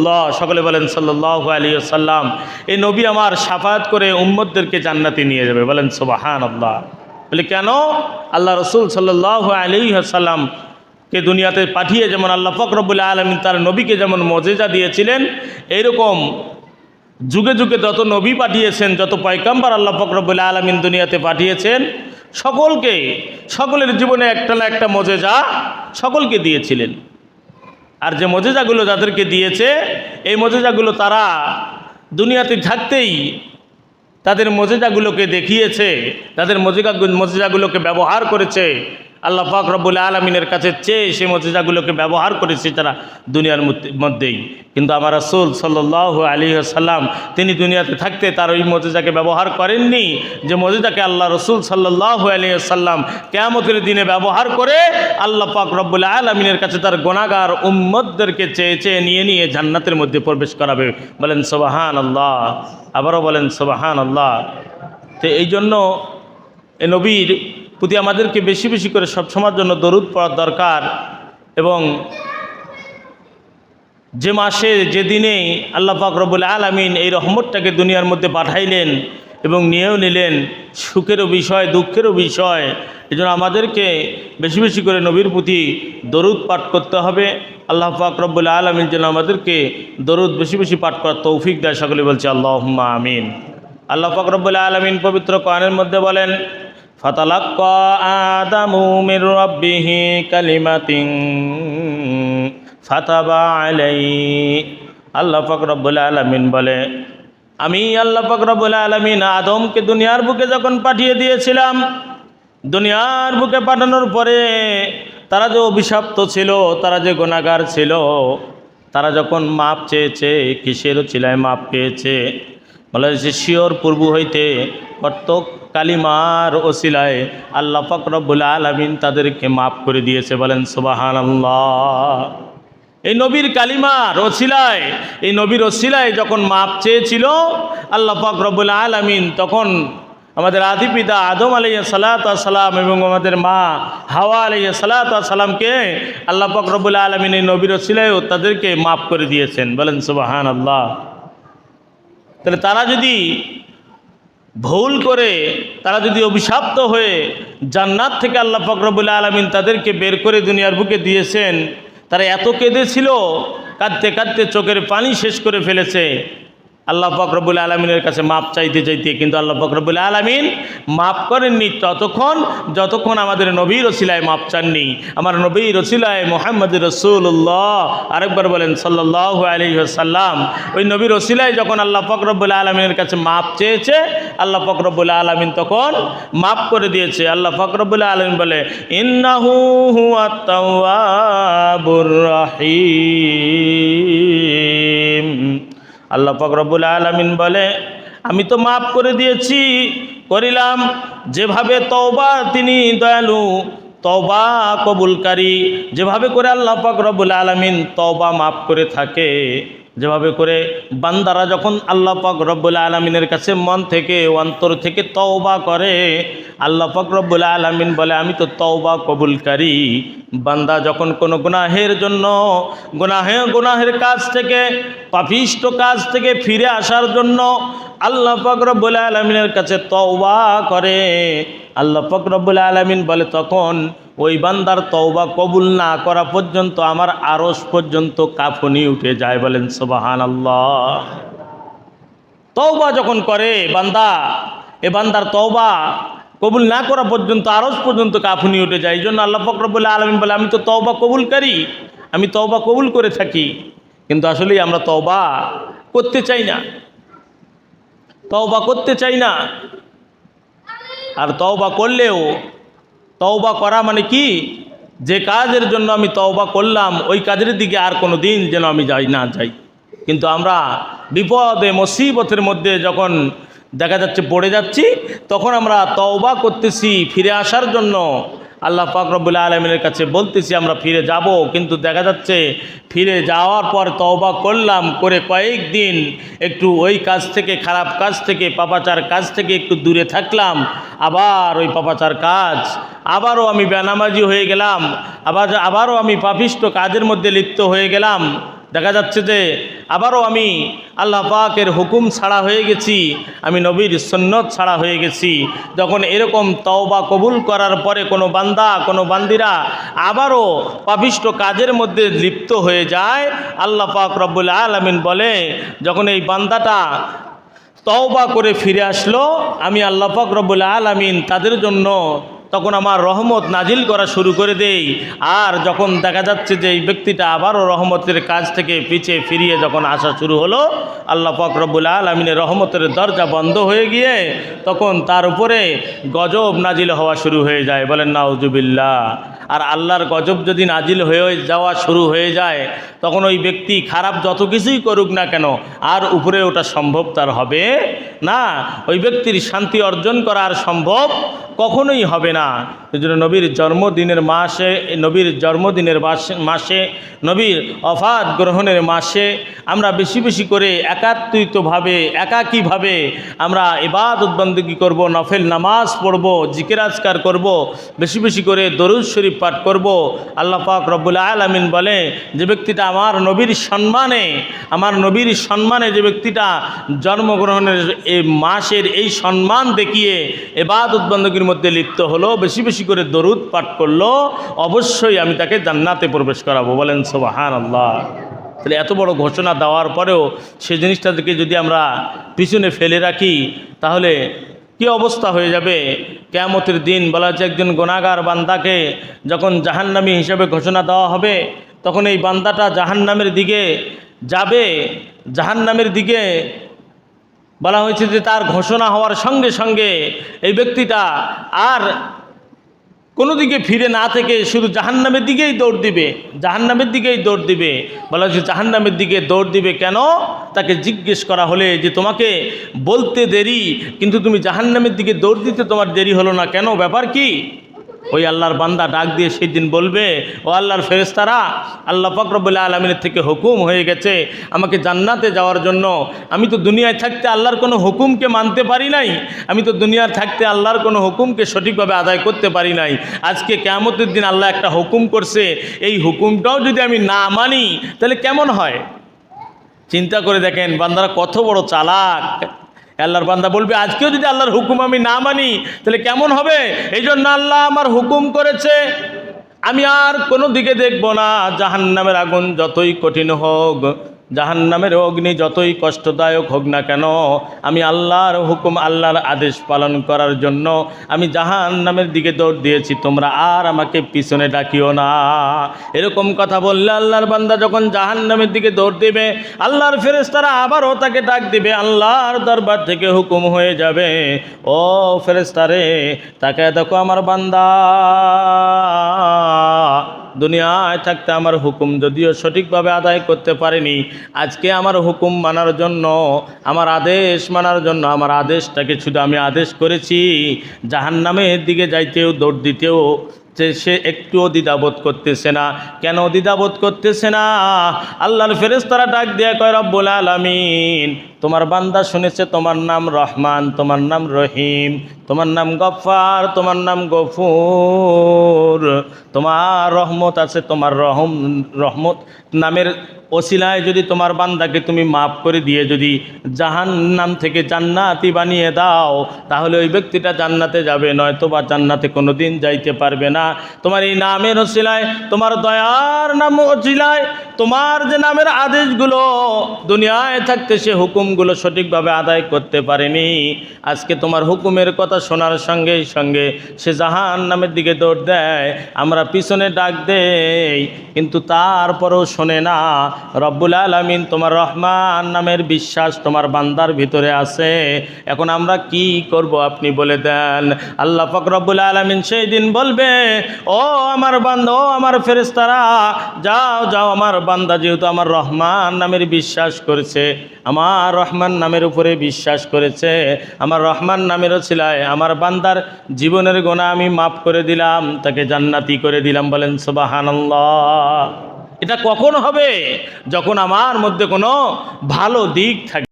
আল্লাহ সকলে বলেন সাল্লাহ আলী সাল্লাম এই নবী আমার সাফায়াত করে উম্মদদেরকে জান্নাতে নিয়ে যাবে। বলেন সোবাহান আল্লাহ বলে, কেন? আল্লাহ রসুল সাল্লাহ আলী সাল্লাম কে দুনিয়াতে পাঠিয়ে যেমন আল্লাহ ফকরবুল আলমিন তার নবীকে যেমন মজেজা দিয়েছিলেন এইরকম যুগে যুগে যত নবী পাঠিয়েছেন, যত পয়কাম্বার আল্লাহ ফকরবুল আলমিন দুনিয়াতে পাঠিয়েছেন, সকলকে, সকলের জীবনে একটা না একটা মজেজা সকলকে দিয়েছিলেন। আর যে মজেজাগুলো যাদেরকে দিয়েছে, এই মজেজাগুলো তারা দুনিয়াতে থাকতেই তাদের মজেজাগুলোকে দেখিয়েছে, তাদের মজেজা মজেজাগুলোকে ব্যবহার করেছে। আল্লাহ পাক রব্বুল আলমিনের কাছে চেয়ে সেই মজেজাগুলোকে ব্যবহার করেছে তারা দুনিয়ার মধ্যে- মধ্যেই। কিন্তু আমার রাসূল সাল্লাহ আলী সাল্লাম তিনি দুনিয়াতে থাকতে তার ওই মজেজাকে ব্যবহার করেননি যে মজেজাকে আল্লাহ রসুল সাল্লাহ আলী সাল্লাম কেয়ামতের দিনে ব্যবহার করে আল্লাহ পাক রব্বুল আলমিনের কাছে তার গোনাগার উম্মদদেরকে চেয়ে চেয়ে নিয়ে নিয়ে জান্নাতের মধ্যে প্রবেশ করাবে। বলেন সোবাহান আল্লাহ আবারও বলেন সোবাহান আল্লাহ তো এই জন্য এ নবীর প্রতি আমাদেরকে বেশি বেশি করে সবসময়ের জন্য দরুদ পড়ার দরকার এবং যে মাসে, যে দিনে আল্লাহ পাক রব্বুল আলমিন এই রহমতটাকে দুনিয়ার মধ্যে পাঠাইলেন এবং নিয়েও নিলেন, সুখেরও বিষয়, দুঃখেরও বিষয় এই জন্য আমাদেরকে বেশি বেশি করে নবীর প্রতি দরুদ পাঠ করতে হবে। আল্লাহ পাক রব্বুল আলমিন যেন আমাদেরকে দরুদ বেশি বেশি পাঠ করার তৌফিক দেয়। সকলে বলছে আল্লাহ আমিন। আল্লাহ পাক রব্বুল আলমিন পবিত্র কোরআনের মধ্যে বলেন ফাতালাক্কা আদামু মির রাব্বিহি কালিমাতিন ফাতাবা আলাই আল্লাহ পাক রব্বুল আলামিন বলে, আমি আল্লাহ পাক রব্বুল আলামিন আদমকে দুনিয়ার বুকে যখন পাঠিয়ে দিয়েছিলাম, দুনিয়ার বুকে পাঠানোর পরে তারা যে অভিশপ্ত ছিল, তারা যে গুণাগার ছিল, তারা যখন মাপ চেয়েছে, কিসের ছিলায় মাপ পেয়েছে, বলা হয়েছে শিওর পূর্ব হইতে প্রত্যেক কালিমার ওসিলায় আল্লাহ পাক রব্বুল আলামিন তাদেরকে মাফ করে দিয়েছে। বলেন সুবাহান এই নবীর কালিমার ওসিলায়, এই নবীর ওসিলায় যখন মাপ চেয়েছিল, আল্লাহ পাক রব্বুল আলামিন তখন আমাদের আদি পিতা আদম সালাত সালাম এবং আমাদের মা হাওয়া আলাইয়া সালাত সালামকে আল্লাহ পাক রব্বুল আলমিন এই নবীর ওসিলায়ও তাদেরকে মাফ করে দিয়েছেন। বলেন সুবাহান আল্লাহ তাহলে তারা যদি ভুল করে তারা যদি অভিশাপ্ত হয়ে জান্নাত থেকে আল্লাহ ফকরবুল্লা আলমিন তাদেরকে বের করে দুনিয়ার বুকে দিয়েছেন, তারা এত কেঁদেছিল, কাঁদতে কাঁদতে চোখের পানি শেষ করে ফেলেছে। আল্লাহ ফকরবুল আলমিনের কাছে মাপ চাইতে চাইতে, কিন্তু আল্লাহ ফকরবুল আলমিন মাপ করেননি ততক্ষণ, যতক্ষণ আমাদের নবীর রসিলায় মাপ চাননি। আমার নবী রসিলায় মোহাম্মদ রসুল্লাহ আরেকবার বলেন সাল্লাহ আলী সাল্লাম ওই নবী রসিলায় যখন আল্লাহ ফকরবুল আলমিনের কাছে মাপ চেয়েছে, আল্লাহ ফকরবুল আলমিন তখন মাপ করে দিয়েছে। আল্লাহ ফকরবুল আলমিন বলে, ইন্নাহু হুয়া রাহিম। আল্লাহ ফকরবুল আলমিন বলে, আমি তো মাফ করে দিয়েছি, করিলাম। যেভাবে তওবা তিনি দয়ালু তবা কবুলকারী। যেভাবে করে আল্লাহ ফকরবুল আলমিন তবা মাফ করে থাকে যেভাবে করে বান্দারা যখন আল্লাহ পাক রব্বুল আলমিনের কাছে মন থেকে অন্তর থেকে তওবা করে, আল্লাহ পাক রব্বুল আলমিন বলে, আমি তো তওবা কবুলকারী। বান্দা যখন কোনো গুনাহের জন্য, গুনাহে গুনাহের কাজ থেকে, পাপিষ্ট কাজ থেকে ফিরে আসার জন্য আল্লাহ পাক রব্বুল আলমিনের কাছে তওবা করে, আল্লাহ পাক রব্বুল আলমিন বলে, তখন ওই বান্দার তওবা কবুল না করা পর্যন্ত আমার আরস পর্যন্ত কাফনি উঠে যায় বলেন সোবাহান আল্লাহ তওবা যখন করে বান্দা, এ বান্দার তওবা কবুল না করা পর্যন্ত আরস পর্যন্ত কাফুনি উঠে যায়। এই জন্য আল্লাহ ফকরবুল্লাহ আলমিন বলে, আমি তো তওবা কবুলকারী আমি তওবা কবুল করে থাকি। কিন্তু আসলেই আমরা তওবা করতে চাই না। তওবা করতে চাই না। আর তওবা করলেও তওবা করা মানে কি? যে কাজের জন্য আমি তওবা করলাম, ওই কাজের দিকে আর কোনো দিন যেন আমি যাই না যাই। কিন্তু আমরা বিপদে, মুসিবতের মধ্যে যখন দেখা যাচ্ছে পড়ে যাচ্ছি, তখন আমরা তওবা করতেছি, ফিরে আসার জন্য আল্লাহ পাক রব্বুল আলমিনের কাছে বলতেছি, আমরা ফিরে যাব। কিন্তু দেখা যাচ্ছে, ফিরে যাওয়ার পর তওবা করলাম, করে কয়েকদিন একটু ওই কাজ থেকে, খারাপ কাজ থেকে, পাপাচার কাজ থেকে একটু দূরে থাকলাম। আবার ওই পাপাচার কাজ, আবারও আমি বেনামাজি হয়ে গেলাম, আবার, আবারও আমি পাপিষ্ট কাজের মধ্যে লিপ্ত হয়ে গেলাম। দেখা যাচ্ছে যে আবারও আমি আল্লাহ পাকের হুকুম ছাড়া হয়ে গেছি, আমি নবীর সন্ন্যত ছাড়া হয়ে গেছি। যখন এরকম তওবা কবুল করার পরে কোনো বান্দা, কোনো বান্দিরা আবারও পাপিষ্ট কাজের মধ্যে লিপ্ত হয়ে যায়, আল্লাহ পাক রব্বুল আলমিন বলে, যখন এই বান্দাটা তওবা করে ফিরে আসলো, আমি আল্লাহ পাক রব্বুল আলামিন তাদের জন্য তখন আমার রহমত নাজিল করা শুরু করে দেই। আর যখন দেখা যাচ্ছে যে এই ব্যক্তিটা আবারও রহমতের কাজ থেকে পিছিয়ে ফিরিয়ে যখন আসা শুরু হলো, আল্লাহ ফকরবুল আল আলমিনের রহমতের দরজা বন্ধ হয়ে গিয়ে তখন তার উপরে গজব নাজিল হওয়া শুরু হয়ে যায়। বলেন নাউজুবিল্লা আর আল্লাহর গজব যদি নাজিল হয়ে যাওয়া শুরু হয়ে যায়, তখন ওই ব্যক্তি খারাপ যত কিছুই করুক না কেন, আর উপরে ওটা সম্ভব তার হবে না। ওই ব্যক্তির শান্তি অর্জন করা আর সম্ভব কখনোই হবে না। জন্য নবীর জন্মদিনের মাসে, নবীর জন্মদিনের মাসে নবীর অফাত গ্রহণের মাসে আমরা বেশি বেশি করে একাত্মিতভাবে একাকীভাবে আমরা ইবাদত বন্দী করব, নফেল নামাজ পড়ব জিকিরাজকার করব, বেশি বেশি করে দরুদ শরীফ পাঠ করব। আল্লাহ পাক রব্বুল আলমিন বলে, যে ব্যক্তিটা আমার নবীর সম্মানে, আমার নবীর সম্মানে যে ব্যক্তিটা জন্মগ্রহণের এই মাসের এই সম্মান দেখিয়ে এবাদত বন্দীর মধ্যে লিপ্ত হলো, বেশি বেশি করে দরুদ পাঠ করল, অবশ্যই আমি তাকে জান্নাতে প্রবেশ করাবো। বলেন সোবাহান আল্লাহ তাহলে এত বড় ঘোষণা দেওয়ার পরেও সে জিনিসটাকে যদি আমরা পিছনে ফেলে রাখি, তাহলে কি অবস্থা হয়ে যাবে? কেয়ামতের দিন বলা হচ্ছে, একজন গোনাগার বান্দাকে যখন জাহান্নামী হিসেবে ঘোষণা দেওয়া হবে, তখন এই বান্দাটা জাহান্নামের দিকে যাবে। জাহান্নামের দিকে বলা হয়েছে যে তার ঘোষণা হওয়ার সঙ্গে সঙ্গে এই ব্যক্তিটা আর কোনো দিকে ফিরে না থেকে শুধু জাহান্নামের দিকেই দৌড় দিবে, জাহান্নামের দিকেই দৌড় দিবে। বলা হচ্ছে জাহান্নামের দিকে দৌড় দিবে কেন? তাকে জিজ্ঞেস করা হলে যে, তোমাকে বলতে দেরি, কিন্তু তুমি জাহান্নামের দিকে দৌড় দিতে তোমার দেরি হলো না কেন? ব্যাপার কি? ওই আল্লাহর বান্দা ডাক দিয়ে সেই দিন বলবে, ও আল্লাহর ফেরেস্তারা আল্লাহ ফকরবুল্লাহ আলমিনের থেকে হুকুম হয়ে গেছে, আমাকে জান্নাতে যাওয়ার জন্য। আমি তো দুনিয়ায় থাকতে আল্লাহর কোনো হুকুমকে মানতে পারি নাই। আমি তো দুনিয়ার থাকতে আল্লাহর কোনো হুকুমকে সঠিকভাবে আদায় করতে পারি নাই। আজকে কেমতের দিন আল্লাহ একটা হুকুম করছে, এই হুকুমটাও যদি আমি না মানি, তাহলে কেমন হয়? চিন্তা করে দেখেন, বান্দারা কত বড় চালাক। আল্লাহর বান্দা বলবে, আজকেও যদি আল্লাহর হুকুম আমি না মানি, তাহলে কেমন হবে? এই জন্য আল্লাহ আমার হুকুম করেছে, আমি আর কোনো দিকে দেখব না, জাহান্নামের আগুন যতই কঠিন হোক। জাহান্নামের অগ্নি যতই কষ্টদায়ক হোক না কেন, আমি আল্লাহর হুকুম, আল্লাহর আদেশ পালন করার জন্য আমি জাহান্নামের দিকে দৌড় দিয়েছি। তোমরা আর আমাকে পিছনে ডাকিও না। এরকম কথা বললে আল্লাহর বান্দা যখন জাহান্নামের দিকে দৌড় দিবে, আল্লাহর ফেরেস্তারা আবারও তাকে ডাক দিবে, আল্লাহর দরবার থেকে হুকুম হয়ে যাবে। ও ফেরেস্তারে তাকে দেখো আমার বান্দা। দুনিয়ায় থাকতে আমার হুকুম যদিও সঠিকভাবে আদায় করতে পারেনি, আজকে আমার হুকুম মানার জন্য, আমার আদেশ মানার জন্য, আমার আদেশটাকে শুধু আমি আদেশ করেছি, জাহান্নামের দিকে যাইতেও, দৌড় দিতেও যে সে একটুও দ্বিধাবোধ করতেছে না। কেন দ্বিধাবোধ করতেছে না? আল্লাহর ফেরেস্তারা ডাক দিয়ে কয়, রব্বুল আলামিন। তোমার বান্দা শুনেছে, তোমার নাম রহমান, তোমার নাম রহিম, তোমার নাম গফার তোমার নাম গফুর, তোমার রহমত আছে, তোমার রহম, রহমত নামের ওসিলায় যদি তোমার বান্দাকে তুমি মাফ করে দিয়ে যদি জাহান নাম থেকে জান্নাতি বানিয়ে দাও, তাহলে ওই ব্যক্তিটা জান্নাতে যাবে নয়তো বা জান্নাতে কোনো দিন যাইতে পারবে না। তোমার এই নামের ওসিলায়, তোমার দয়ার নাম ওসিলায়, তোমার যে নামের আদেশগুলো দুনিয়ায় থাকতে সে হুকুমগুলো সঠিকভাবে আদায় করতে পারেনি। আজকে তোমার হুকুমের কথা শোনার সঙ্গে সঙ্গে সে জাহান নামের দিকে দৌড় দেয়। আমরা পিছনে ডাক দেই। কিন্তু তারপরেও শোনে না, রব্বুল আলমিন, তোমার রহমান নামের বিশ্বাস তোমার বান্দার ভিতরে আছে। এখন আমরা কি করব আপনি বলে দেন। আল্লাহ ফক রব্বুল আলমিন সেই দিন বলবে, ও আমার বান্দা, ও আমার ফেরেস্তারা যাও যাও, আমার বান্দা, যেহেতু আমার রহমান নামের বিশ্বাস করেছে, আমার রহমান নামের উপরে বিশ্বাস করেছে, আমার রহমান নামেরও ছিলায় আমার বান্দার জীবনের গোনা আমি মাফ করে দিলাম, তাকে জান্নাতি করে দিলাম। বলেন, সুবাহানাল্লাহ। এটা কখন হবে? যখন আমার মধ্যে কোনো ভালো দিক থাকবে